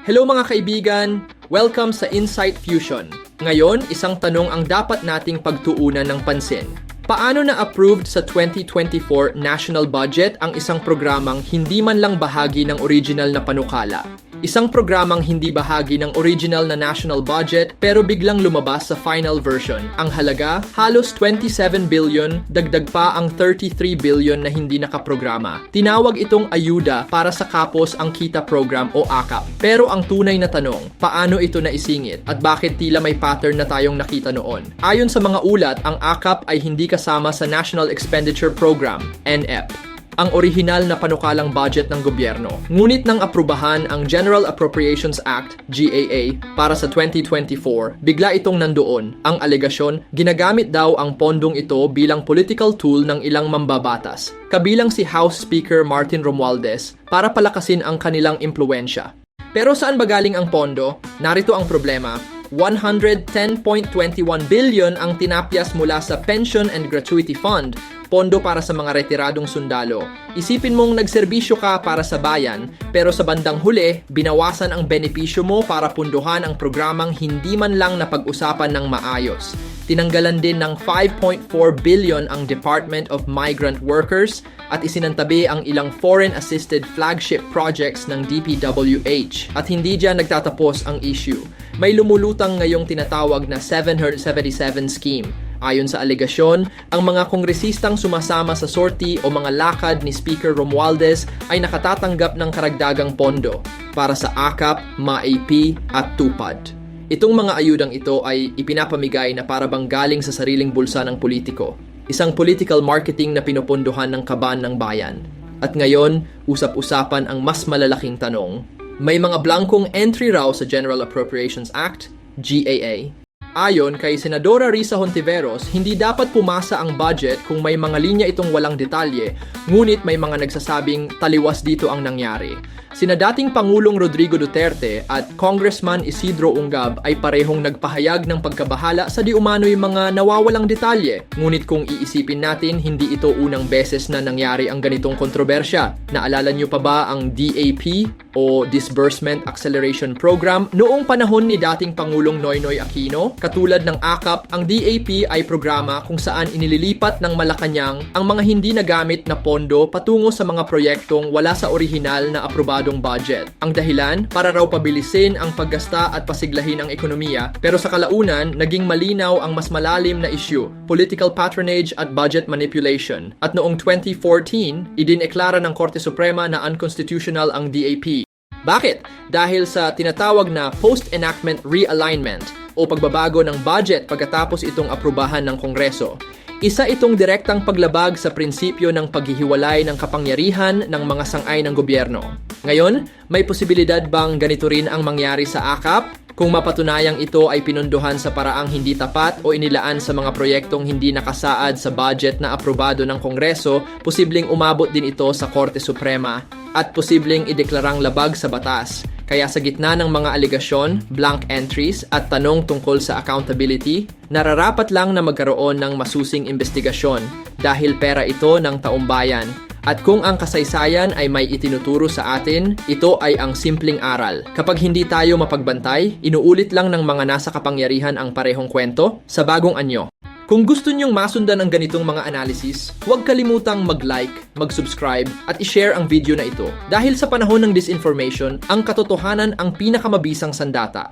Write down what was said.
Hello mga kaibigan! Welcome sa Insight Fusion. Ngayon, isang tanong ang dapat nating pagtuunan ng pansin. Paano na approved sa 2024 national budget ang isang programang hindi man lang bahagi ng original na panukala? Isang programang hindi bahagi ng original na national budget pero biglang lumabas sa final version. Ang halaga, halos 27 billion, dagdag pa ang 33 billion na hindi nakaprograma. Tinawag itong ayuda para sa kapos ang kita program o AKAP. Pero ang tunay na tanong, paano ito naisingit at bakit tila may pattern na tayong nakita noon? Ayon sa mga ulat, ang AKAP ay hindi kasama sa National Expenditure Program, NEP ang orihinal na panukalang budget ng gobyerno. Ngunit nang aprubahan ang General Appropriations Act, GAA, para sa 2024, bigla itong nandoon. Ang alegasyon, ginagamit daw ang pondong ito bilang political tool ng ilang mambabatas, kabilang si House Speaker Martin Romualdez, para palakasin ang kanilang impluensya. Pero saan ba galing ang pondo? Narito ang problema. 110.21 billion ang tinapyas mula sa Pension and Gratuity Fund, pondo para sa mga retiradong sundalo. Isipin mong nagserbisyo ka para sa bayan, pero sa bandang huli, binawasan ang benepisyo mo para punduhan ang programang hindi man lang napag-usapan ng maayos. Tinanggalan din ng 5.4 billion ang Department of Migrant Workers at isinantabi ang ilang foreign-assisted flagship projects ng DPWH. At hindi dyan nagtatapos ang issue. May lumulutang ngayong tinatawag na 777 scheme. Ayon sa alegasyon, ang mga kongresistang sumasama sa sortie o mga lakad ni Speaker Romualdez ay nakatatanggap ng karagdagang pondo para sa AKAP, MAAP at TUPAD. Itong mga ayudang ito ay ipinapamigay na para bang galing sa sariling bulsa ng politiko. Isang political marketing na pinupunduhan ng kaban ng bayan. At ngayon, usap-usapan ang mas malalaking tanong. May mga blankong entry raw sa General Appropriations Act, GAA. Ayon kay Senadora Risa Hontiveros, hindi dapat pumasa ang budget kung may mga linya itong walang detalye, ngunit may mga nagsasabing taliwas dito ang nangyari. Sina dating Pangulong Rodrigo Duterte at Congressman Isidro Ungab ay parehong nagpahayag ng pagkabahala sa di umano'y mga nawawalang detalye. Ngunit kung iisipin natin, hindi ito unang beses na nangyari ang ganitong kontrobersya. Naalala niyo pa ba ang DAP o Disbursement Acceleration Program noong panahon ni dating Pangulong Noynoy Aquino? Katulad ng AKAP, ang DAP ay programa kung saan inililipat ng Malacanang ang mga hindi nagamit na pondo patungo sa mga proyektong wala sa orihinal na aprobadong budget. Ang dahilan, para raw pabilisin ang paggasta at pasiglahin ang ekonomiya, pero sa kalaunan, naging malinaw ang mas malalim na issue, political patronage at budget manipulation. At noong 2014, idineklara ng Korte Suprema na unconstitutional ang DAP. Bakit? Dahil sa tinatawag na post-enactment realignment o pagbabago ng budget pagkatapos itong aprubahan ng Kongreso. Isa itong direktang paglabag sa prinsipyo ng paghihiwalay ng kapangyarihan ng mga sangay ng gobyerno. Ngayon, may posibilidad bang ganito rin ang mangyari sa AKAP? Kung mapatunayang ito ay pinunduhan sa paraang hindi tapat o inilaan sa mga proyektong hindi nakasaad sa budget na aprobado ng Kongreso, posibleng umabot din ito sa Korte Suprema at posibleng ideklarang labag sa batas. Kaya sa gitna ng mga aligasyon, blank entries at tanong tungkol sa accountability, nararapat lang na magkaroon ng masusing investigasyon dahil pera ito ng taumbayan. At kung ang kasaysayan ay may itinuturo sa atin, ito ay ang simpleng aral. Kapag hindi tayo mapagbantay, inuulit lang ng mga nasa kapangyarihan ang parehong kwento sa bagong anyo. Kung gusto nyong masundan ang ganitong mga analysis, huwag kalimutang mag-like, mag-subscribe, at i-share ang video na ito. Dahil sa panahon ng disinformation, ang katotohanan ang pinakamabisang sandata.